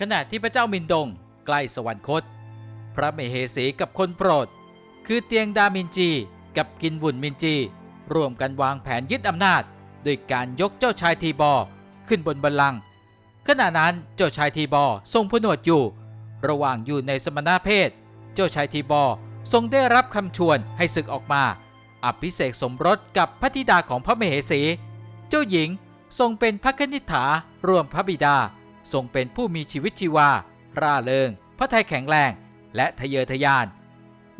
ขณะที่พระเจ้ามินดงใกล้สวรรคต พระมเหสีกับคนโปรด คือเตียงดามินจีกับกินบุญมินจีร่วมกันวางแผนยึดอำนาจโดยการยกเจ้าชายทีบอขึ้นบนบัลลังก์ขณะนั้นเจ้าชายทีบอทรงผนวดอยู่ ระหว่างอยู่ในสมณเพศ เจ้าชายทีบอทรงได้รับคำชวนให้ศึกออกมา อภิเษกสมรสกับพระธิดาของพระมเหสี เจ้าหญิงทรงเป็นพระคณิษฐาร่วมพระบิดา ทรงเป็นผู้มีชีวิตชีวา ร่าเริง พระทัยแข็งแรง และทะเยอทะยาน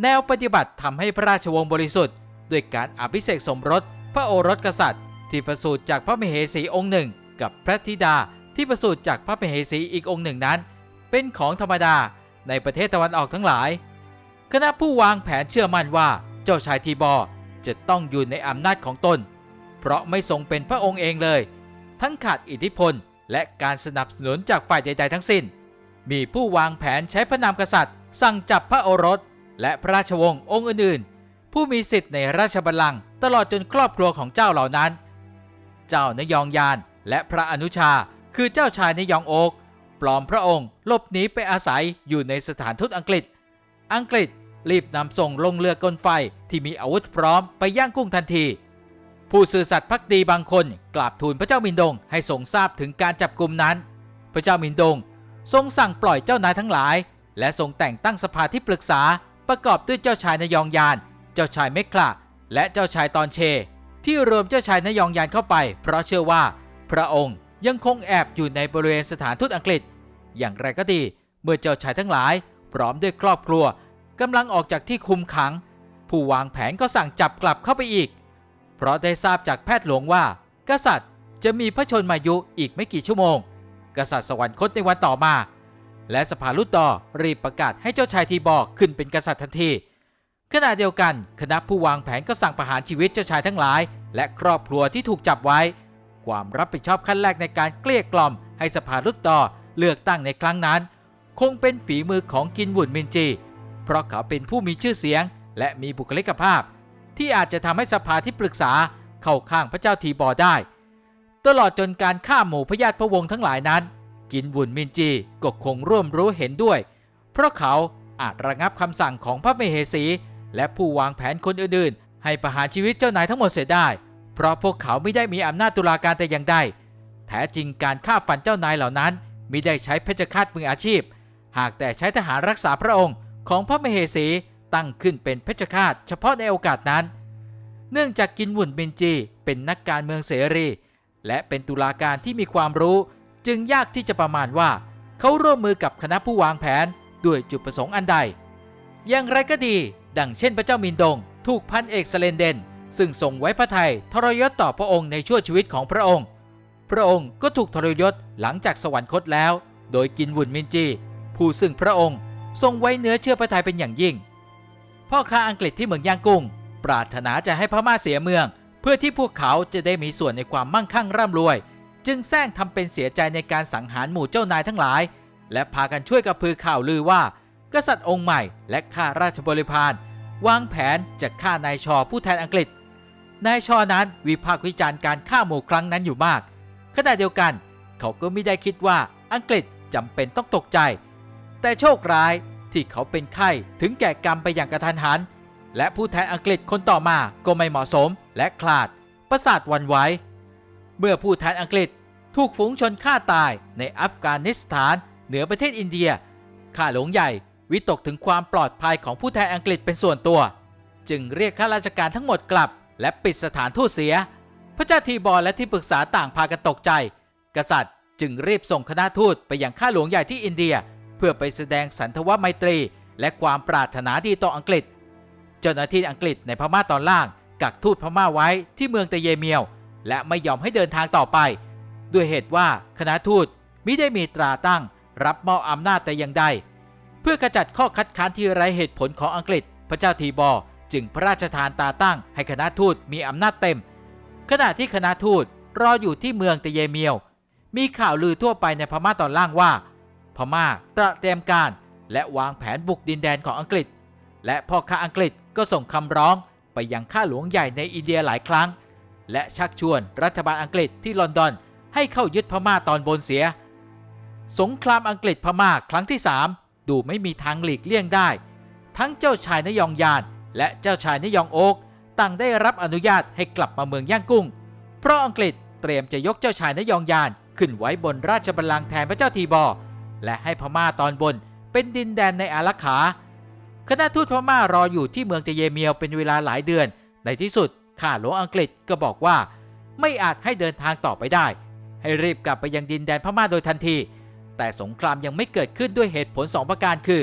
แนวปฏิบัติทำให้พระราชวงศ์บริสุทธิ์ด้วยการอภิเษกสมรส พระโอรสกษัตริย์ ที่ประสูติจากพระมเหสีองค์หนึ่ง กับพระธิดาที่ประสูติจากพระมเหสีอีกองค์หนึ่งนั้น เป็นของธรรมดาในประเทศตะวันออกทั้งหลาย คณะผู้วางแผนเชื่อมั่นว่าเจ้าชายทีบอจะต้องอยู่ในอำนาจของตน เพราะไม่ทรงเป็นพระองค์เองเลย ทั้งขาดอิทธิพล และการสนับสนุนจากฝ่ายใดๆทั้งสิ้น มีผู้วางแผนใช้พระนามกษัตริย์ สั่งจับพระโอรส และพระราชวงศ์องค์อื่นๆ ผู้มีสิทธิ์ในราชบัลลังก์ตลอดจนครอบครัวของเจ้าเหล่านั้น เจ้านยองยานและพระอนุชาคือเจ้าชายนยองโอกปลอมพระองค์หลบหนีไปอาศัยอยู่ในสถานทูตอังกฤษ อังกฤษรีบนำส่งลงเรือกลไฟที่มีอาวุธพร้อมไปย่างกุ้งทันที ผู้สื่อสัตย์พักดีบางคนกราบทูลพระเจ้ามินดงให้ทรงทราบถึงการจับกลุ่มนั้น พระเจ้ามินดงทรงสั่งปล่อยเจ้านายทั้งหลาย และทรงแต่งตั้งสภาที่ปรึกษาประกอบด้วยเจ้าชายนยองยาน เจ้าชายเมคลาและเจ้าชายตอนเช ที่รวมเจ้าชายนยองยานเข้าไป เพราะเชื่อว่า พระองค์ยังคงแอบอยู่ในบริเวณสถานทูตอังกฤษ อย่างไรก็ดีเมื่อเจ้าชายทั้งหลาย พร้อมด้วยครอบครัวกำลังออกจากที่คุมขัง ผู้วางแผนก็สั่งจับกลับเข้าไปอีก เพราะได้ทราบจากแพทย์หลวงว่า กษัตริย์จะมีพระชนมายุอีกไม่กี่ชั่วโมง กษัตริย์สวรรคตในวันต่อมา และสภาลุตดอรีบประกาศให้เจ้าชายทีบอกขึ้นเป็นกษัตริย์ทันทีขณะเดียวกันคณะผู้วางแผนก็สั่งประหารชีวิตเจ้าชายทั้งหลาย และครอบครัวที่ถูกจับไว้ ความรับผิดชอบขั้นแรกในการเกลี้ยกล่อม ให้สภาลุตดอเลือกตั้งในครั้งนั้น คงเป็นฝีมือของกินบุญมินจี เพราะเขาเป็นผู้มีชื่อเสียง และมีบุคลิกภาพ ที่อาจจะทำให้สภาที่ปรึกษาเข้าข้างพระเจ้าทีบอได้ ตลอดจนการฆ่าหมู่พญาติพระวงศ์ทั้งหลายนั้น กินบุญมินจีก็คงร่วมรู้เห็นด้วย เพราะเขาอาจระงับคำสั่งของพระมเหสี และผู้วางแผนคนอื่นๆ ให้ประหารชีวิตเจ้านายทั้งหมดเสียได้ เพราะพวกเขาไม่ได้มีอำนาจตุลาการแต่อย่างใดแท้จริงการฆ่าฟันเจ้านายเหล่านั้นมิได้ใช้เพชฌฆาตมืออาชีพ หากแต่ใช้ทหารรักษาพระองค์ของพระมเหสี ตั้งขึ้นเป็นเพชฌฆาตเฉพาะในโอกาสนั้น เนื่องจากกินวุ่นบินจี เป็นนักการเมืองเสรี และเป็นตุลาการที่มีความรู้ จึงยากที่จะประมาณว่า เขาร่วมมือกับคณะผู้วางแผนด้วยจุดประสงค์อันใด อย่างไรก็ดี ดังเช่นพระเจ้ามินดง ถูกพันเอกสเลนเดน ซึ่งทรงไว้พระไทยทรยศต่อพระองค์ในชั่วชีวิตของพระองค์ พระองค์ก็ถูกทรยศหลังจากสวรรคตแล้ว โดยกินวุ่นมินจี ผู้ซึ่งพระองค์ทรงไว้เนื้อเชื่อพระทัยเป็นอย่างยิ่ง พ่อค้าอังกฤษที่เมืองย่างกุ้ง ปรารถนาจะให้พม่าเสียเมือง เพื่อที่พวกเขาจะได้มีส่วนในความมั่งคั่งร่ำรวย จึงแซงทำเป็นเสียใจในการสังหารหมู่เจ้านายทั้งหลาย และพากันช่วยกับพือข่าวลือว่า กษัตริย์องค์ใหม่และข้าราชบริพารวางแผนจะฆ่านายชอผู้แทนอังกฤษ นายชอนั้นวิพากษ์วิจารณ์การฆ่าหมู่ครั้งนั้นอยู่มาก ขณะเดียวกัน เขาก็ไม่ได้คิดว่าอังกฤษจำเป็นต้องตกใจ แต่โชคร้าย ที่เขาเป็นไข้ถึงแก่กรรมไปอย่างกระทันหัน และผู้แทนอังกฤษคนต่อมาก็ไม่เหมาะสมและคลาด ประสาทวันไหวเมื่อผู้แทนอังกฤษถูกฝูงชนฆ่าตายในอัฟกานิสถานเหนือประเทศอินเดีย ข้าหลวงใหญ่วิตกถึงความปลอดภัยของผู้แทนอังกฤษเป็นส่วนตัว จึงเรียกข้าราชการทั้งหมดกลับ และปิดสถานทูตเสีย พระเจ้าทีบอและที่ปรึกษาต่างพากันตกใจ กษัตริย์จึงรีบส่งคณะทูตไปยังข้าหลวงใหญ่ที่อินเดีย พื่อไปแสดงสันทวไมตรี และความปรารถนาดีต่ออังกฤษ เจ้าหน้าที่อังกฤษในพม่าตอนล่าง กักทูตพม่าไว้ที่เมืองเตเยเมียว และไม่ยอมให้เดินทางต่อไป ด้วยเหตุว่าคณะทูตมิได้มีตราตั้ง รับมอบอำนาจแต่อย่างใด เพื่อขจัดข้อคัดค้านที่ไร้เหตุผลของอังกฤษ พระเจ้าทีบอจึงพระราชทานตาตั้ง ให้คณะทูตมีอำนาจเต็ม ขณะที่คณะทูตรออยู่ที่เมืองเตเยเมียว มีข่าวลือทั่วไปในพม่าตอนล่างว่า พม่าตระเตรียมการ และวางแผนบุกดินแดนของอังกฤษ และพ่อค้าอังกฤษก็ส่งคำร้องไปยังข้าหลวงใหญ่ในอินเดียหลายครั้ง และชักชวนรัฐบาลอังกฤษที่ลอนดอนให้เข้ายึดพม่าตอนบนเสีย สงครามอังกฤษพม่าครั้งที่ 3 ดูไม่มีทางหลีกเลี่ยงได้ ทั้งเจ้าชายนยองยาน และเจ้าชายนยองโอกต่างได้รับอนุญาตให้กลับมาเมืองย่างกุ้ง เพราะอังกฤษเตรียมจะยกเจ้าชายนยองยานขึ้นไว้บนราชบัลลังก์แทนพระเจ้าทีบอร์ และให้พม่าตอนบนเป็นดินแดนในอารักขา คณะทูตพม่ารออยู่ที่เมืองเตเยเมียวเป็นเวลาหลายเดือน ในที่สุดข้าหลวงอังกฤษก็บอกว่า ไม่อาจให้เดินทางต่อไปได้ ให้รีบกลับไปยังดินแดนพม่าโดยทันที แต่สงครามยังไม่เกิดขึ้นด้วยเหตุผลสองประการคือ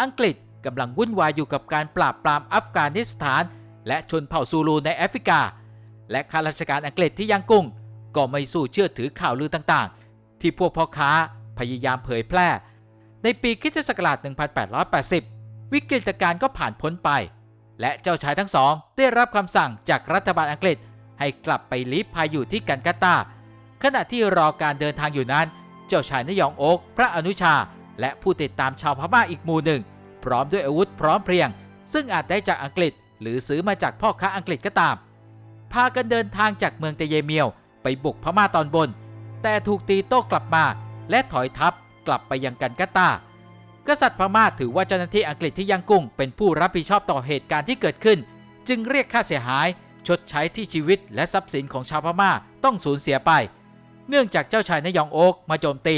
อังกฤษกำลังวุ่นวายอยู่กับการปราบปรามอัฟกานิสถาน และชนเผ่าซูลูในแอฟริกา และข้าราชการอังกฤษที่ยังกุ้ง ก็ไม่สู้เชื่อถือข่าวลือต่างๆ ที่พวกพ่อค้า พยายามเผยแพร่ ในปีคิศักราช 1880 วิกฤตการณ์ก็ผ่านพ้นไป และเจ้าชายทั้งสอง ได้รับคำสั่งจากรัฐบาลอังกฤษ ให้กลับไปลี้ภัยอยู่ที่กันกาตา ขณะที่รอการเดินทางอยู่นั้น เจ้าชายนยองโอกพระอนุชา และผู้ติดตามชาวพม่าอีกหมู่หนึ่ง พร้อมด้วยอาวุธพร้อมเพรียง ซึ่งอาจได้จากอังกฤษ หรือซื้อมาจากพ่อค้าอังกฤษก็ตาม พากันเดินทางจากเมืองเตเยเมียวไปบุกพม่าตอนบน แต่ถูกตีโต้กลับมา และถอยทัพกลับไปยังกันกาตากษัตริย์พม่าถือว่าเจ้าหน้าที่อังกฤษที่ยังกุ้งเป็นผู้รับผิดชอบต่อเหตุการณ์ที่เกิดขึ้น จึงเรียกค่าเสียหาย ชดใช้ที่ชีวิตและทรัพย์สินของชาวพม่าต้องสูญเสียไป เนื่องจากเจ้าชายนยองโอกมาโจมตี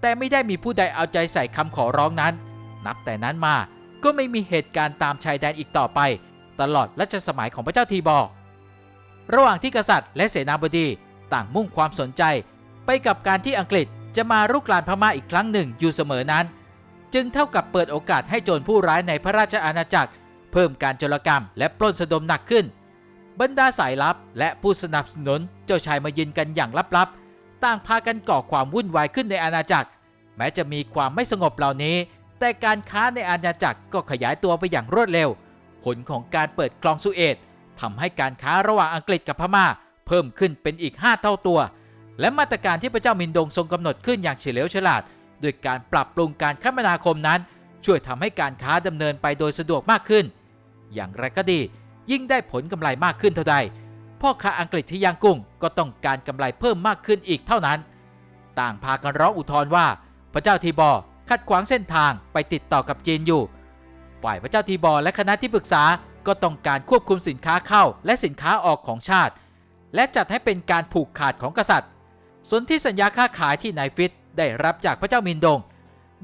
แต่ไม่ได้มีผู้ใดเอาใจใส่คำขอร้องนั้น นับแต่นั้นมาก็ไม่มีเหตุการณ์ตามชายแดนอีกต่อไป ตลอดรัชสมัยของพระเจ้าทีบอร์ระหว่างที่กษัตริย์และเสนาบดีต่างมุ่งความสนใจ ไปกับการที่อังกฤษ จะมารุกรานพม่าอีกครั้งหนึ่งอยู่เสมอนั้น จึงเท่ากับเปิดโอกาสให้โจรผู้ร้ายในพระราชอาณาจักร เพิ่มการโจรกรรมและปล้นสะดมหนักขึ้น บรรดาสายลับและผู้สนับสนุนเจ้าชายมายินกันอย่างลับๆ ต่างพากันก่อความวุ่นวายขึ้นในอาณาจักร แม้จะมีความไม่สงบเหล่านี้ แต่การค้าในอาณาจักรก็ขยายตัวไปอย่างรวดเร็ว ผลของการเปิดคลองสุเอตทำให้การค้าระหว่างอังกฤษกับพม่า เพิ่มขึ้นเป็นอีก 5 เท่าตัว และมาตรการที่พระเจ้ามินดงทรงกำหนดขึ้นอย่างเฉลียวฉลาดโดยการปรับปรุงการคมนาคมนั้น ช่วยทำให้การค้าดำเนินไปโดยสะดวกมากขึ้น อย่างไรก็ดี ยิ่งได้ผลกำไรมากขึ้นเท่าใดพ่อค้าอังกฤษที่ย่างกุ้งก็ต้องการกำไรเพิ่มมากขึ้นอีกเท่านั้น ต่างพากันร้องอุทธรณ์ว่า พระเจ้าทีบอขัดขวางเส้นทางไปติดต่อกับจีนอยู่ ฝ่ายพระเจ้าทีบอและคณะที่ปรึกษาก็ต้องการควบคุมสินค้าเข้าและสินค้าออกของชาติ และจัดให้เป็นการผูกขาดของกษัตริย์ ส่วนที่สัญญาค้าขายที่นายฟิตได้รับจากพระเจ้ามินดง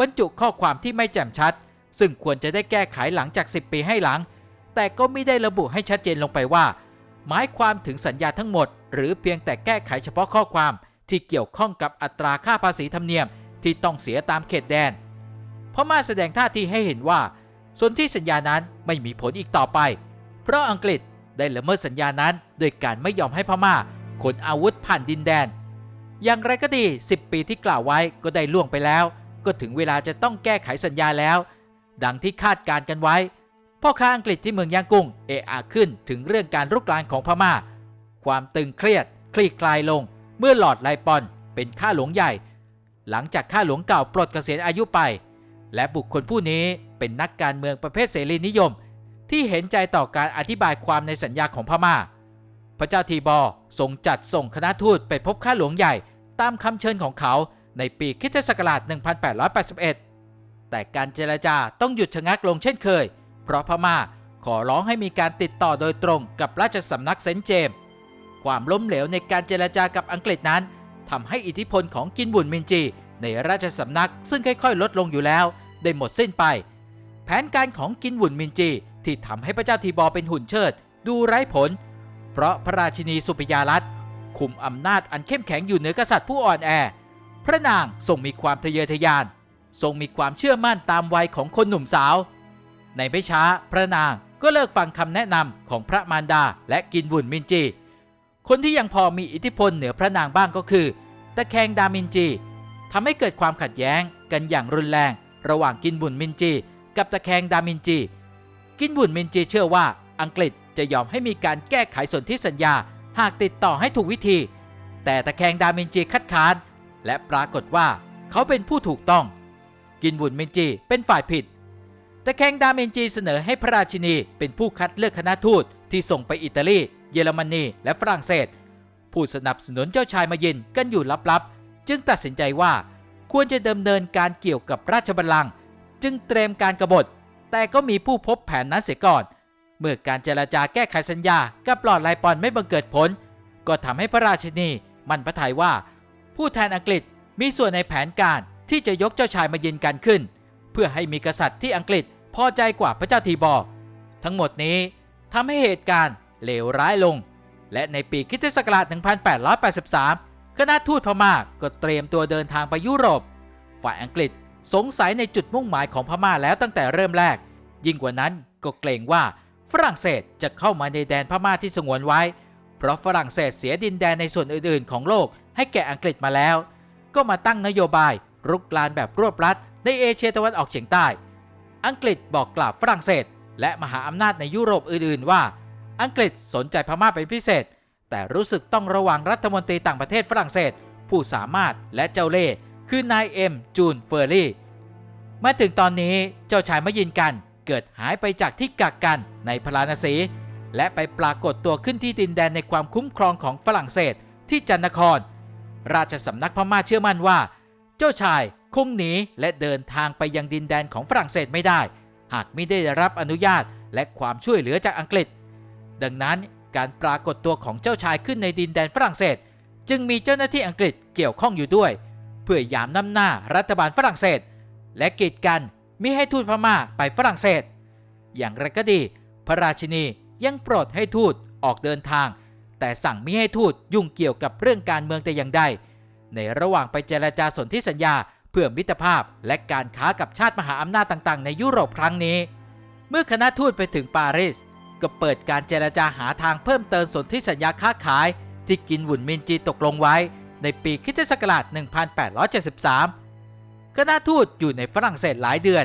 บรรจุข้อความที่ไม่แจ่มชัด ซึ่งควรจะได้แก้ไขหลังจาก 10 ปีให้หลัง แต่ก็ไม่ได้ระบุให้ชัดเจนลงไปว่า หมายความถึงสัญญาทั้งหมด หรือเพียงแต่แก้ไขเฉพาะข้อความที่เกี่ยวข้องกับอัตราค่าภาษีธรรมเนียมที่ต้องเสียตามเขตแดนพม่าแสดงท่าทีให้เห็นว่าส่วนที่สัญญานั้นไม่มีผลอีกต่อไป เพราะอังกฤษได้ละเมิดสัญญานั้น โดยการไม่ยอมให้พม่าขนอาวุธผ่านดินแดน อย่างไรก็ดี 10 ปีที่กล่าวไว้ก็ได้ล่วงไปแล้ว ก็ถึงเวลาจะต้องแก้ไขสัญญาแล้ว ดังที่คาดการกันไว้ พ่อค้าอังกฤษที่เมืองย่างกุ้งเอะอะขึ้นถึงเรื่องการรุกรานของพม่า ความตึงเครียด คลี่คลายลง เมื่อหลอดไลปอนเป็นข้าหลวงใหญ่ หลังจากข้าหลวงเก่าปลดเกษียณอายุไป และบุคคลผู้นี้เป็นนักการเมืองประเภทเสรีนิยม ที่เห็นใจต่อการอธิบายความในสัญญาของพม่า พระเจ้าทีบอทรงจัดส่งคณะทูตไปพบข้าหลวงใหญ่ตามคำเชิญของเขาในปีคริสตศักราช 1881 แต่การเจรจาต้องหยุดชะงักลงเช่นเคย เพราะพม่าขอร้องให้มีการติดต่อโดยตรงกับราชสำนักเซนเจม ความล้มเหลวในการเจรจากับอังกฤษนั้นทำให้อิทธิพลของกินบุนมินจีในราชสำนักซึ่งค่อยๆ ลดลงอยู่แล้ว ได้หมดสิ้นไป แผนการของกินบุนมินจีที่ทำให้พระเจ้าทีบอเป็นหุ่นเชิด ดูไร้ผล เพราะพระราชินีสุปยาลัตน์คุมอำนาจอันเข้มแข็งอยู่เหนือกษัตริย์ผู้อ่อนแอ พระนางทรงมีความทะเยอทะยาน ทรงมีความเชื่อมั่นตามวัยของคนหนุ่มสาว ในไม่ช้าพระนางก็เลิกฟังคำแนะนำของพระมารดาและกินบุญมินจี คนที่ยังพอมีอิทธิพลเหนือพระนางบ้างก็คือ ตะแคงดามินจีทำให้เกิดความขัดแย้งกันอย่างรุนแรง ระหว่างกินบุญมินจี กับตะแคงดามินจี กินบุญมินจีเชื่อว่าอังกฤษ จะยอมให้มีการแก้ไขสนธิสัญญาหากติดต่อให้ถูกวิธี แต่ตะแคงดามินจีคัดค้าน และปรากฏว่าเขาเป็นผู้ถูกต้อง กินบุญมินจีเป็นฝ่ายผิดต่แคงดามินจีเสนอให้พระราชินีเป็นผู้คัดเลือกคณะทูตที่ส่งไปอิตาลี เยอรมนี และฝรั่งเศส ผู้สนับสนุนเจ้าชายมายินกันอยู่ลับๆ จึงตัดสินใจว่าควรจะดำเนินการเกี่ยวกับราชบัลลังก์จึงเตรียมการกบฏ แต่ก็มีผู้พบแผนนั้นเสียก่อน เมื่อการเจรจาแก้ไขสัญญากับหลอดไลปอนไม่บังเกิดผล ก็ทำให้พระราชินีมันพระทัยว่า ผู้แทนอังกฤษมีส่วนในแผนการที่จะยกเจ้าชายมายืนกันขึ้น เพื่อให้มีกษัตริย์ที่อังกฤษพอใจกว่าพระเจ้าทีบอทั้งหมดนี้ทำให้เหตุการณ์เลวร้ายลง และในปีคิศักราช 1883 คณะทูตพม่าก็เตรียมตัวเดินทางไปยุโรป ฝ่ายอังกฤษสงสัยในจุดมุ่งหมายของพม่าแล้วตั้งแต่เริ่มแรก ยิ่งกว่านั้นก็เกรงว่า ฝรั่งเศสจะเข้ามาในแดนพม่าที่สงวนไว้ เพราะฝรั่งเศสเสียดินแดนในส่วนอื่นๆ ของโลกให้แก่อังกฤษมาแล้ว ก็มาตั้งนโยบายรุกรานแบบรวบรัดในเอเชียตะวันออกเฉียงใต้ อังกฤษบอกกล่าวฝรั่งเศส และมหาอำนาจในยุโรปอื่นๆ ว่า อังกฤษสนใจพม่าเป็นพิเศษ แต่รู้สึกต้องระวังรัฐมนตรีต่างประเทศฝรั่งเศส ผู้สามารถและเจ้าเล่ห์คือนายเอ็มจูนเฟอร์รี่มาถึงตอนนี้เจ้าชายมะยินกัน เกิดหายไปจากที่กักกันในพราณสี และไปปรากฏตัวขึ้นที่ดินแดนในความคุ้มครองของฝรั่งเศสที่จันนคร ราชสำนักพม่าเชื่อมั่นว่า เจ้าชายคงหนีและเดินทางไปยังดินแดนของฝรั่งเศสไม่ได้ หากไม่ได้รับอนุญาตและความช่วยเหลือจากอังกฤษ ดังนั้นการปรากฏตัวของเจ้าชายขึ้นในดินแดนฝรั่งเศส จึงมีเจ้าหน้าที่อังกฤษเกี่ยวข้องอยู่ด้วย เพื่อยามนำหน้ารัฐบาลฝรั่งเศส และกีดกัน มิให้ทูตพม่าไปฝรั่งเศส อย่างไรก็ดี พระราชินียังโปรดให้ทูตออกเดินทาง แต่สั่งมิให้ทูตยุ่งเกี่ยวกับเรื่องการเมืองแต่อย่างใด ในระหว่างไปเจรจาสนธิสัญญาเพื่อมิตรภาพและการค้ากับชาติมหาอำนาจต่างๆ ในยุโรปครั้งนี้ เมื่อคณะทูตไปถึงปารีสก็เปิดการเจรจาหาทางเพิ่มเติมสนธิสัญญาค้าขาย ที่กินหวุ่นมินจีตกลงไว้ ในปีคริสตศักราช 1873 คณะทูตอยู่ในฝรั่งเศสหลายเดือน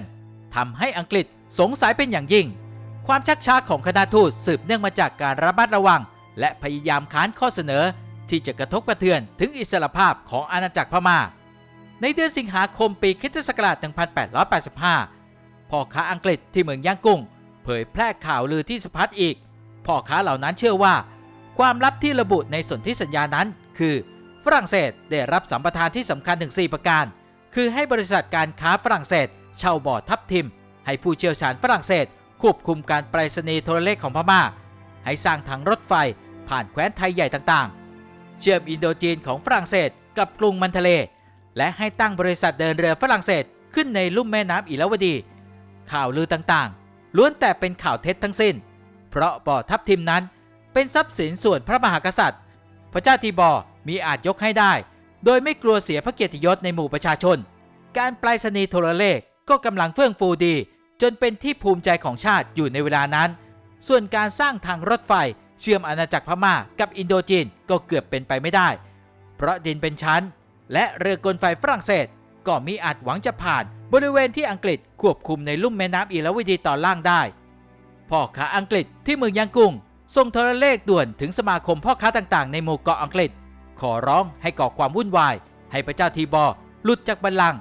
ทำให้อังกฤษสงสัยเป็นอย่างยิ่ง ความชักช้าของคณะทูตสืบเนื่องมาจากการระมัดระวัง และพยายามค้านข้อเสนอที่จะกระทบกระเทือนถึงอิสรภาพของอาณาจักรพม่า ในเดือนสิงหาคมปีคิศักราช1885 พ่อค้าอังกฤษที่เมืองย่างกุ้ง เผยแพร่ข่าวลือที่สะพัดอีก พ่อค้าเหล่านั้นเชื่อว่า ความลับที่ระบุในสนธิสัญญานั้น คือ ฝรั่งเศสได้รับสัมปทานที่สำคัญถึง 4 ประการ คือให้บริษัทการค้าฝรั่งเศสเช่าบอร์ดทับทิม ให้ผู้เชี่ยวชาญฝรั่งเศส ควบคุมการไปรษณีย์โทรเลขของพม่า ให้สร้างทางรถไฟผ่านแคว้นไทยใหญ่ต่างๆ เชื่อมอินโดจีนของฝรั่งเศสกับกรุงมันทะเล และให้ตั้งบริษัทเดินเรือฝรั่งเศสขึ้นในลุ่มแม่น้ำอิราวดี ข่าวลือต่างๆ ล้วนแต่เป็นข่าวเท็จทั้งสิ้น เพราะบ่อทับทิมนั้นเป็นทรัพย์สินส่วนพระมหากษัตริย์ พระเจ้าทีบอมีอาจยกให้ได้ โดยไม่กลัวเสียพระเกียรติยศในหมู่ประชาชน การปรษณีย์โทรเลขก็กำลังเฟื่องฟูดี จนเป็นที่ภูมิใจของชาติอยู่ในเวลานั้น ส่วนการสร้างทางรถไฟเชื่อมอาณาจักรพม่ากับอินโดจีนก็เกือบเป็นไปไม่ได้ เพราะดินเป็นชั้น และเรือกลไฟฝรั่งเศส ก็มีอาจหวังจะผ่านบริเวณที่อังกฤษควบคุมในลุ่มแม่น้ำอิราวดีตอนล่างได้พ่อค้าอังกฤษที่เมืองยางกุ้งส่งโทรเลขด่วนถึงสมาคมพ่อค้าต่างๆ ในหมู่เกาะอังกฤษ ขอร้องให้ก่อความวุ่นวาย ให้พระเจ้าทีบอหลุดจากบัลลังก์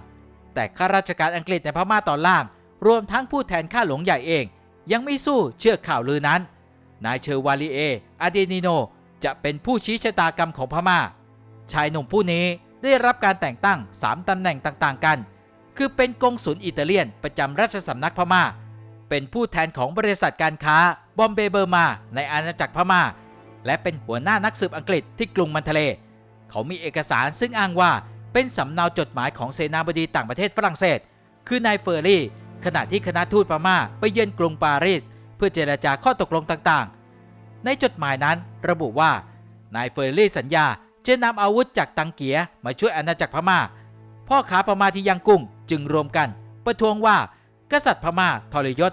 แต่ข้าราชการอังกฤษในพม่าตอนล่าง รวมทั้งผู้แทนข้าหลวงใหญ่เอง ยังไม่สู้เชื่อข่าวลือนั้น นายเชอร์วาลีเออาเดนิโน จะเป็นผู้ชี้ชะตากรรมของพม่า ชายหนุ่มผู้นี้ได้รับการแต่งตั้ง 3ตำแหน่งต่างๆกัน คือเป็นกงสุลอิตาเลียนประจำราชสำนักพม่า เป็นผู้แทนของบริษัทการค้าบอมเบเบอร์มาในอาณาจักรพม่า และเป็นหัวหน้านักสืบอังกฤษที่กรุงมันทะเล เขามีเอกสารซึ่งอ้างว่าเป็นสำเนาจดหมายของเสนาบดีต่างประเทศฝรั่งเศส คือนายเฟอร์รี่ ขณะที่คณะทูตพม่าไปเยือนกรุงปารีส เพื่อเจรจาข้อตกลงต่างๆ ในจดหมายนั้นระบุว่านายเฟอร์รี่สัญญาจะนำอาวุธจากตังเกียมาช่วยอาณาจักรพม่า พ่อค้าพม่าที่ยังกุ้งจึงรวมกัน ประท้วงว่ากษัตริย์พม่าทรยศ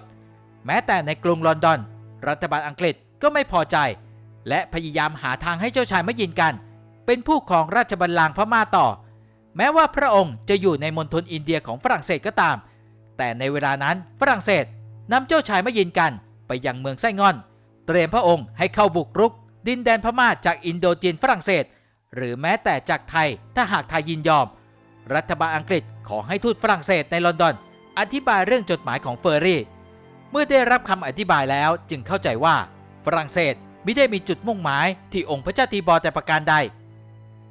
แม้แต่ในกรุงลอนดอน รัฐบาลอังกฤษก็ไม่พอใจ และพยายามหาทางให้เจ้าชายไมะยินกัน เป็นผู้ครองราชบัลลังก์พม่าต่อ แม้ว่าพระองค์จะอยู่ในมณฑลอินเดียของฝรั่งเศสก็ตาม แต่ในเวลานั้นฝรั่งเศสนำเจ้าชายมะยินกันไปยังเมืองไส้งอน เตรียมพระองค์ให้เข้าบุกรุก ดินแดนพม่าจากอินโดจีนฝรั่งเศส หรือแม้แต่จากไทยถ้าหากไทยยินยอม รัฐบาลอังกฤษขอให้ทูตฝรั่งเศสในลอนดอน อธิบายเรื่องจดหมายของเฟอร์รี่ เมื่อได้รับคำอธิบายแล้วจึงเข้าใจว่าฝรั่งเศสไม่ได้มีจุดมุ่งหมายที่องค์พระเจ้าทีบอแต่ประการใด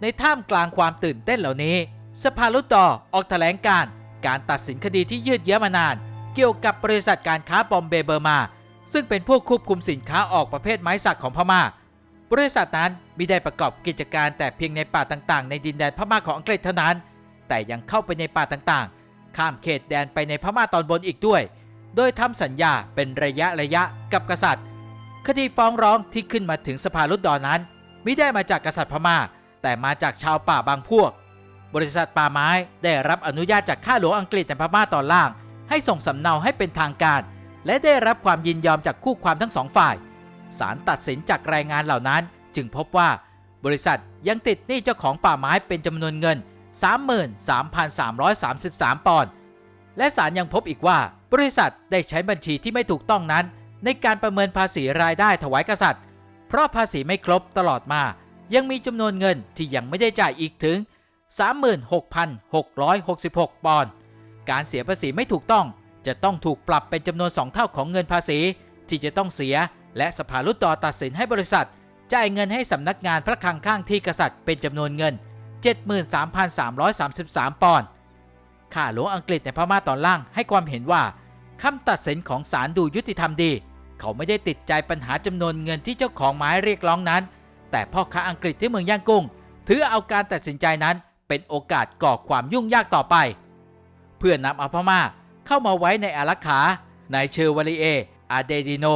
ในท่ามกลางความตื่นเต้นเหล่านี้ สภาลุตดอออกแถลงการการตัดสินคดีที่ยืดเยื้อมานาน เกี่ยวกับบริษัทการค้าบอมเบเบอร์มา ซึ่งเป็นผู้ควบคุมสินค้าออกประเภทไม้สักของพม่า บริษัทนั้นมิได้ประกอบกิจการแต่เพียงในป่าต่างๆ ในดินแดนพม่าของอังกฤษเท่านั้น แต่ยังเข้าไปในป่าต่างๆ ข้ามเขตแดนไปในพม่าตอนบนอีกด้วย โดยทำสัญญาเป็นระยะระยะกับกษัตริย์ คดีฟ้องร้องที่ขึ้นมาถึงสภาลุดดอนนั้นมิได้มาจากกษัตริย์พม่า แต่มาจากชาวป่าบางพวก บริษัทป่าไม้ได้รับอนุญาตจากข้าหลวงอังกฤษในพม่าตอนล่าง ให้ส่งสำเนาให้เป็นทางการ และได้รับความยินยอมจากคู่ความทั้งสองฝ่ายศาลตัดสินจากรายงานเหล่านั้น จึงพบว่าบริษัทยังติดหนี้เจ้าของป่าไม้เป็นจำนวนเงิน 33,333 ปอนด์และศาลยังพบอีกว่า บริษัทได้ใช้บัญชีที่ไม่ถูกต้องนั้น ในการประเมินภาษีรายได้ถวายกษัตริย์ เพราะภาษีไม่ครบตลอดมา ยังมีจำนวนเงินที่ยังไม่ได้จ่ายอีกถึง 36,666 ปอนด์ การเสียภาษีไม่ถูกต้องจะต้องถูกปรับเป็นจำนวน 2 เท่าของเงินภาษี ที่จะต้องเสีย และสภาลุตดอตัดสินให้บริษัท จ่ายเงินให้สำนักงานพระคลังข้างที่กษัตริย์เป็นจำนวนเงิน 73,333 ปอนด์ ข้าหลวงอังกฤษในพม่าตอนล่างให้ความเห็นว่าคำตัดสินของศาลดูยุติธรรมดี เขาไม่ได้ติดใจปัญหาจำนวนเงินที่เจ้าของไม้เรียกร้องนั้น แต่พ่อค้าอังกฤษที่เมืองย่างกุ้ง ถือเอาการตัดสินใจนั้นเป็นโอกาสก่อความยุ่งยากต่อไป เพื่อนำเอาพม่าเข้ามาไว้ในอารักขา นายเชอร์วาลีเอ อาเดดิโน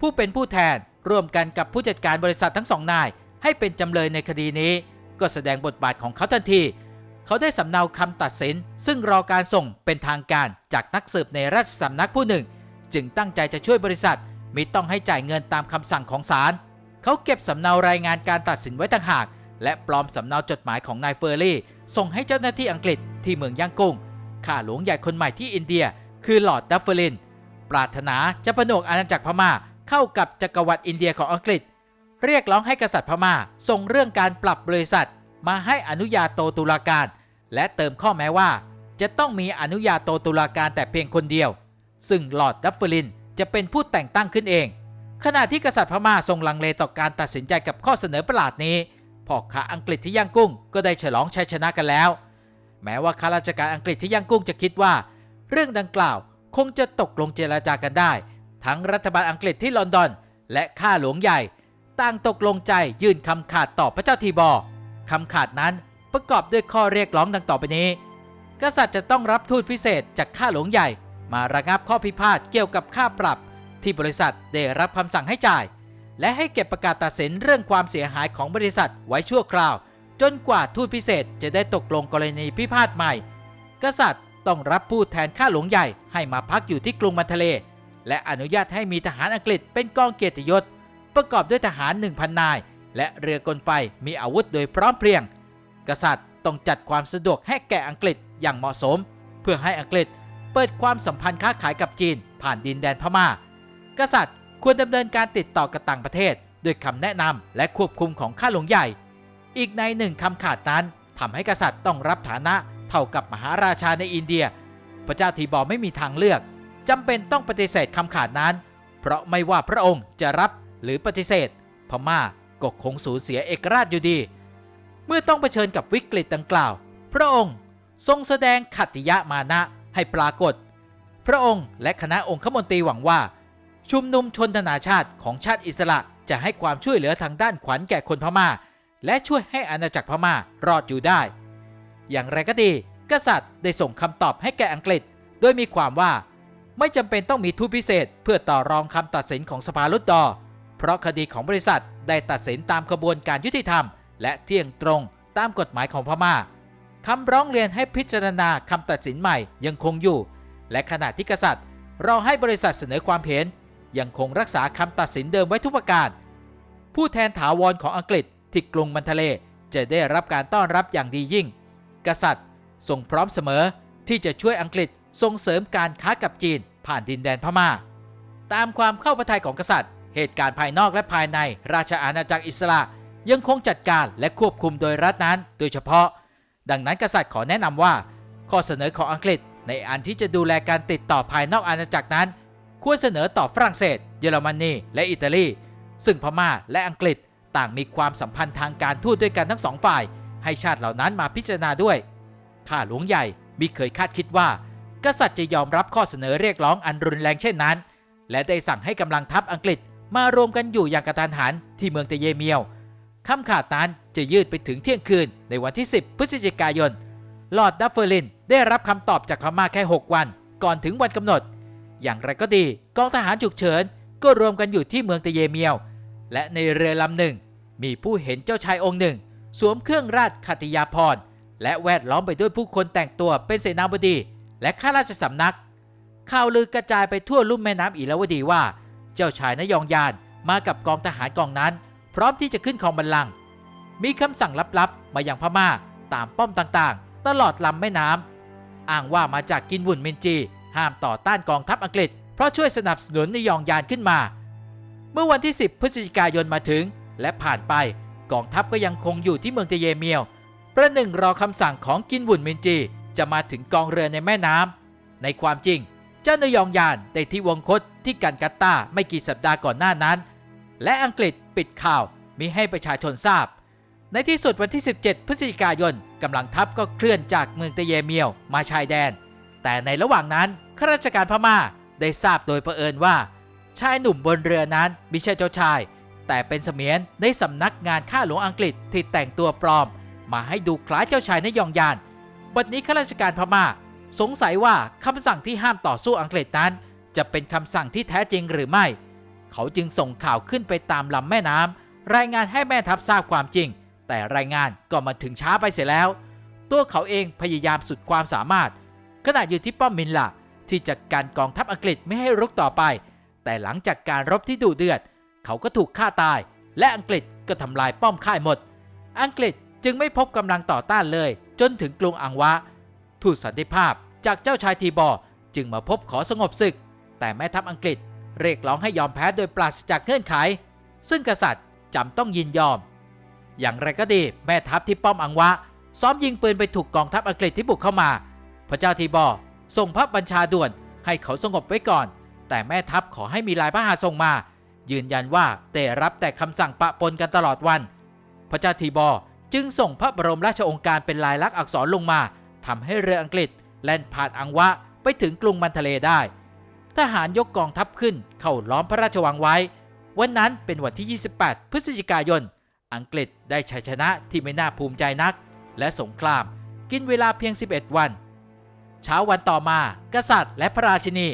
ผู้เป็นผู้แทนร่วมกันกับผู้จัดการบริษัททั้งสองนาย ให้เป็นจำเลยในคดีนี้ ก็แสดงบทบาทของเขาทันที เขาได้สำเนาคำตัดสิน ซึ่งรอการส่งเป็นทางการจากนักสืบในราชสำนักผู้หนึ่ง จึงตั้งใจจะช่วยบริษัทมิต้องให้จ่ายเงินตามคำสั่งของศาล เขาเก็บสำเนารายงานการตัดสินไว้ต่างหาก และปลอมสำเนาจดหมายของนายเฟอร์รี่ ส่งให้เจ้าหน้าที่อังกฤษที่เมืองย่างกุ้ง ข้าหลวงใหญ่คนใหม่ที่อินเดีย คือลอร์ดดัฟเฟลิน ปรารถนาจะผนวกอาณาจักรพม่าเข้ากับจักรวรรดิอินเดียของอังกฤษ เรียกร้องให้กษัตริย์พม่าส่งเรื่องการปรับบริษัท มาให้อนุญาโตตุลาการ และเติมข้อแม้ว่า จะต้องมีอนุญาโตตุลาการแต่เพียงคนเดียว ซึ่งลอร์ดดัฟเฟลินจะเป็นผู้แต่งตั้งขึ้นเอง ขณะที่กษัตริย์พม่าทรงลังเลต่อการตัดสินใจกับข้อเสนอประหลาดนี้พ่อค้าอังกฤษที่ย่างกุ้งก็ได้ฉลองชัยชนะกันแล้ว แม้ว่าข้าราชการอังกฤษที่ย่างกุ้งจะคิดว่า เรื่องดังกล่าวคงจะตกลงเจรจากันได้ ทั้งรัฐบาลอังกฤษที่ลอนดอน และข้าหลวงใหญ่ ต่างตกลงใจยื่นคำขาดต่อพระเจ้าทีบอคำขาดนั้นประกอบด้วยข้อเรียกร้องดังต่อไปนี้ กษัตริย์จะต้องรับทูตพิเศษจากข้าหลวงใหญ่ มาระงับข้อพิพาทเกี่ยวกับค่าปรับ ที่บริษัทได้รับคำสั่งให้จ่าย และให้เก็บประกาศตัดสินเรื่องความเสียหายของบริษัทไว้ชั่วคราว จนกว่าทูตพิเศษจะได้ตกลงกรณีพิพาทใหม่ กษัตริย์ต้องรับผู้แทนข้าหลวงใหญ่ให้มาพักอยู่ที่กรุงมันทะเล และอนุญาตให้มีทหารอังกฤษเป็นกองเกียรติยศ ประกอบด้วยทหาร 1,000 นาย และเรือกลไฟมีอาวุธโดยพร้อมเพรียง กษัตริย์ต้องจัดความสะดวกให้แก่อังกฤษอย่างเหมาะสม เพื่อให้อังกฤษเปิดความสัมพันธ์ค้าขายกับจีนผ่านดินแดนพม่า กษัตริย์ควรดำเนินการติดต่อกับต่างประเทศด้วยคำแนะนำและควบคุมของข้าหลวงใหญ่ อีกในหนึ่งคำขาดนั้นทำให้กษัตริย์ต้องรับฐานะเท่ากับมหาราชาในอินเดีย พระเจ้าทีบอไม่มีทางเลือกจำเป็นต้องปฏิเสธคำขาดนั้น เพราะไม่ว่าพระองค์จะรับหรือปฏิเสธ พม่าก็คงสูญเสียเอกราชอยู่ดี เมื่อต้องเผชิญกับวิกฤตดังกล่าว พระองค์ทรงแสดงขัตติยะมานะให้ปรากฏ พระองค์และคณะองคมนตรีหวังว่า ชุมนุมชนนานาชาติของชาติอิสระจะให้ความช่วยเหลือทางด้านขวัญแก่คนพม่า และช่วยให้อาณาจักรพม่ารอดอยู่ได้ อย่างไรก็ดี กษัตริย์ได้ส่งคำตอบให้แก่อังกฤษ โดยมีความว่า ไม่จำเป็นต้องมีทูตพิเศษ เพื่อต่อรองคำตัดสินของสภาลุดดอ เพราะคดีของบริษัทได้ตัดสินตามกระบวนการยุติธรรม และเที่ยงตรงตามกฎหมายของพม่าคำร้องเรียนให้พิจารณาคำตัดสินใหม่ยังคงอยู่ และขณะที่กษัตริย์รอให้บริษัทเสนอความเห็น ยังคงรักษาคำตัดสินเดิมไว้ทุกประการ ผู้แทนถาวรของอังกฤษที่กรุงมันทะเลจะได้รับการต้อนรับอย่างดียิ่ง กษัตริย์ทรงพร้อมเสมอที่จะช่วยอังกฤษส่งเสริมการค้ากับจีนผ่านดินแดนพม่า ตามความเข้าประทัยของกษัตริย์ เหตุการณ์ภายนอกและภายในราชอาณาจักรอิสระยังคงจัดการและควบคุมโดยรัฐนั้น โดยเฉพาะ ดังนั้นกษัตริย์ขอแนะนำว่า ข้อเสนอของอังกฤษในอันที่จะดูแลการติดต่อภายนอกอาณาจักรนั้น ควรเสนอต่อฝรั่งเศส เยอรมนีและอิตาลี ซึ่งพม่าและอังกฤษต่างมีความสัมพันธ์ทางการทูตด้วยกันทั้งสองฝ่าย ให้ชาติเหล่านั้นมาพิจารณาด้วย ข้าหลวงใหญ่มิเคยคาดคิดว่า กษัตริย์จะยอมรับข้อเสนอเรียกร้องอันรุนแรงเช่นนั้น และได้สั่งให้กำลังทัพอังกฤษมารวมกันอยู่อย่างกระทันหันที่เมืองเตเยเมียวคำขาดนั้นจะยืดไปถึงเที่ยงคืนในวันที่ 10 พฤศจิกายน ลอร์ดดัฟเฟอร์ลินได้รับคำตอบจากพม่าแค่ 6 วัน ก่อนถึงวันกำหนด อย่างไรก็ดีกองทหารฉุกเฉินก็รวมกันอยู่ที่เมืองเตเยเมียว และในเรือลำหนึ่ง มีผู้เห็นเจ้าชายองค์หนึ่ง สวมเครื่องราชขัตยาภรณ์และแวดล้อมไปด้วยผู้คนแต่งตัวเป็นเสนาบดี และข้าราชสำนักข่าวลือกระจายไปทั่วลุ่มแม่น้ำอิราวดีว่า เจ้าชายนยองยานมากับกองทหารกองนั้น พร้อมที่จะขึ้นครองบัลลังก์มีคำสั่งลับๆ มาอย่างพม่าตามป้อมต่างๆ ตลอดลำแม่น้ำอ้างว่ามาจากกินวุ่นเมนจี ห้ามต่อต้านกองทัพอังกฤษ เพราะช่วยสนับสนุนนยองยานขึ้นมา เมื่อวันที่ 10 พฤศจิกายนมาถึง และผ่านไปกองทัพก็ยังคงอยู่ที่เมืองเตเยเมียว ประหนึ่งรอคำสั่งของกินวุ่นเมนจี จะมาถึงกองเรือในแม่น้ำในความจริง เจ้านยองยานได้ที่วงคตที่กันกัตตาไม่กี่สัปดาห์ก่อนหน้านั้น และอังกฤษปิดข่าวมิให้ประชาชนทราบ ในที่สุดวันที่ 17 พฤศจิกายนกำลังทัพก็เคลื่อนจากเมืองเตเยเมียวมาชายแดน แต่ในระหว่างนั้นข้าราชการพม่าได้ทราบโดยเผอิญว่า ชายหนุ่มบนเรือนั้นไม่ใช่เจ้าชาย แต่เป็นเสมียนในสำนักงานข้าหลวงอังกฤษที่แต่งตัวปลอม มาให้ดูคล้ายเจ้าชายนยองยาน บัดนี้ข้าราชการพม่า สงสัยว่าคำสั่งที่ห้ามต่อสู้อังกฤษนั้น จะเป็นคำสั่งที่แท้จริงหรือไม่ เขาจึงส่งข่าวขึ้นไปตามลำแม่น้ำรายงานให้แม่ทัพทราบความจริง แต่รายงานก็มาถึงช้าไปเสียแล้ว ตัวเขาเองพยายามสุดความสามารถ ขณะอยู่ที่ป้อมมินละที่จะกันกองทัพอังกฤษไม่ให้รุกต่อไป แต่หลังจากการรบที่ดุเดือด เขาก็ถูกฆ่าตาย และอังกฤษก็ทำลายป้อมค่ายหมด อังกฤษจึงไม่พบกำลังต่อต้านเลย จนถึงกรุงอังวะ ทูตสันติภาพจากเจ้าชายทีบอร์จึงมาพบขอสงบศึก แต่แม่ทัพอังกฤษเรียกร้องให้ยอมแพ้โดยปราศจากเงื่อนไข ซึ่งกษัตริย์จำต้องยินยอม อย่างไรก็ดีแม่ทัพที่ป้อมอังวะ ซ้อมยิงปืนไปถูกกองทัพอังกฤษที่บุกเข้ามา พระเจ้าทีบอส่งพระบัญชาด่วนให้เขาสงบไว้ก่อน แต่แม่ทัพขอให้มีลายพระหาส่งมา ยืนยันว่าแต่รับแต่คำสั่งปะปนกันตลอดวัน พระเจ้าทีบอจึงส่งพระบรมราชองค์การเป็นลายลักษณ์อักษรลงมาทำให้เรืออังกฤษแล่นผ่านอังวะไปถึงกรุงมันทะเลได้ ทหารยกกองทัพขึ้นเข้าล้อมพระราชวังไว้ วันนั้นเป็นวันที่ 28 พฤศจิกายน อังกฤษได้ชัยชนะที่ไม่น่าภูมิใจนัก และสงครามกินเวลาเพียง 11 วัน เช้าวันต่อมา กษัตริย์และพระราชินี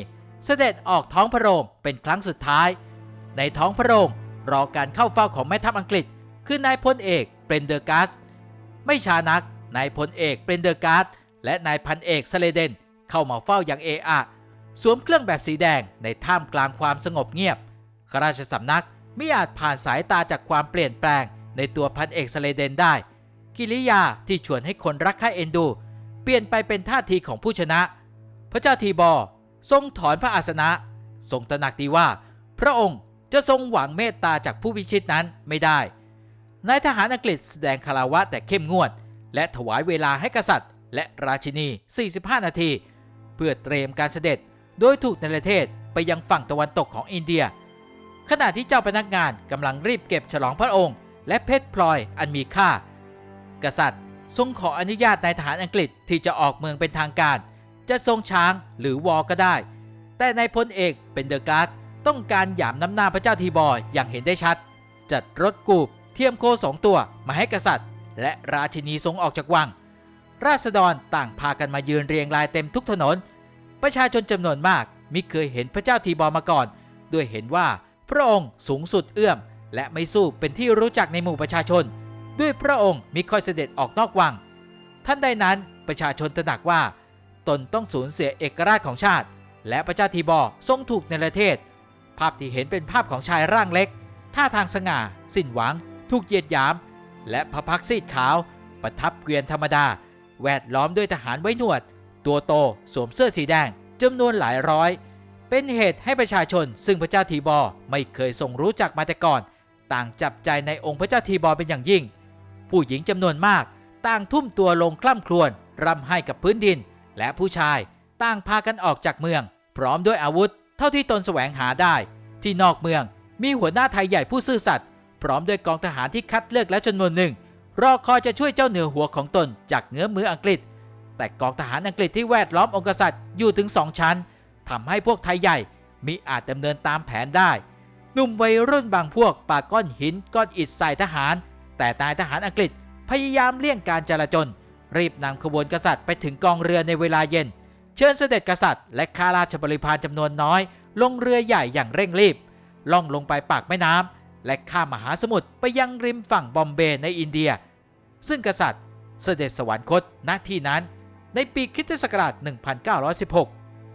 เสด็จออกท้องพระโรงเป็นครั้งสุดท้าย ในท้องพระโรงรอการเข้าเฝ้าของแม่ทัพอังกฤษ คือนายพลเอกเปรนเดอร์กัสไม่ช้านักนายพลเอกเปรนเดอร์กัสและนายพันเอกสเลเดนเข้ามาเฝ้าอย่างเออะสวมเครื่องแบบสีแดงในท่ามกลางความสงบเงียบข้าราชสำนักไม่อาจผ่านสายตาจากความเปลี่ยนแปลงในตัวพันเอกสเลเดนได้ กิริยาที่ชวนให้คนรักใคร่เอ็นดู ปลี่ยนไปเป็นท่าทีของผู้ชนะ พระเจ้าทีบอทรงถอนพระอาสนะ ทรงตระหนักดีว่า พระองค์จะทรงหวังเมตตาจากผู้พิชิตนั้นไม่ได้นายทหารอังกฤษแสดงคาราวะแต่เข้มงวด และถวายเวลาให้กษัตริย์ และราชินี 45 นาที เพื่อเตรียมการเสด็จโดยถูกในประเทศไปยังฝั่งตะวันตกของอินเดีย ขณะที่เจ้าพนักงานกำลังรีบเก็บฉลองพระองค์ และเพชรพลอยอันมีค่า กษัตริย์ ทรงขออนุญาตนายทหารอังกฤษที่จะออกเมืองเป็นทางการ จะทรงช้างหรือวอก็ได้ แต่นายพลเอกเป็นเดอะการ์ดต้องการหยามน้ำหน้าพระเจ้าทีบอยอย่างเห็นได้ชัด จัดรถกูบเทียมโคสองตัวมาให้กษัตริย์ และราชินีทรงออกจากวัง ราษฎรต่างพากันมายืนเรียงรายเต็มทุกถนน ประชาชนจำนวนมากมิเคยเห็นพระเจ้าทีบอมาก่อน ด้วยเห็นว่าพระองค์สูงสุดเอื้อม และไม่สู้เป็นที่รู้จักในหมู่ประชาชน ด้วยพระองค์มิค่อยเสด็จออกนอกวัง ท่านใดนั้นประชาชนตระหนักว่า ตนต้องสูญเสียเอกราชของชาติ และพระเจ้าทีบอทรงถูกในประเทศ ภาพที่เห็นเป็นภาพของชายร่างเล็ก ท่าทางสง่า สิ้นหวัง ถูกเหยียดหยาม และพระพักตร์ซีดขาว ประทับเกวียนธรรมดา แวดล้อมด้วยทหารไว้หนวด ตัวโตสวมเสื้อสีแดงจำนวนหลายร้อย เป็นเหตุให้ประชาชน ซึ่งพระเจ้าทีบอไม่เคยทรงรู้จักมาแต่ก่อน ต่างจับใจในองค์พระเจ้าทีบอเป็นอย่างยิ่ง ผู้หญิงจำนวนมาก ต่างทุ่มตัวลงคล่ำครวญร่ำไห้กับพื้นดิน และผู้ชายต่างพากันออกจากเมือง พร้อมด้วยอาวุธ เท่าที่ตนแสวงหาได้ ที่นอกเมืองมีหัวหน้าไทยใหญ่ผู้ซื่อสัตย์พร้อมด้วยกองทหารที่คัดเลือกและจำนวนหนึ่ง รอคอยจะช่วยเจ้าเหนือหัวของตนจากเงื้อมืออังกฤษ แต่กองทหารอังกฤษที่แวดล้อมองค์กษัตริย์อยู่ถึงสองชั้นทำให้พวกไทยใหญ่มิอาจดำเนินตามแผนได้ หนุ่มวัยรุ่นบางพวกปาก้อนหินก้อนอิฐใส่ทหาร แต่นายทหารอังกฤษพยายามเลี่ยงการจลาจลรีบนำขบวนกษัตริย์ไปถึงกองเรือในเวลาเย็น เชิญเสด็จกษัตริย์และข้าราชบริพารจำนวนน้อย ลงเรือใหญ่อย่างเร่งรีบ ล่องลงไปปากแม่น้ำและข้ามมหาสมุทรไปยังริมฝั่งบอมเบย์ในอินเดีย ซึ่งกษัตริย์เสด็จสวรรคตณที่นั้น ในปีคิศักราช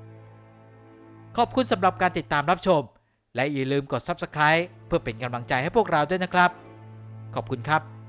1916 ขอบคุณสำหรับการติดตามรับชม และอย่าลืมกด Subscribe เพื่อเป็นกำลังใจให้พวกเราด้วยนะครับ ขอบคุณครับ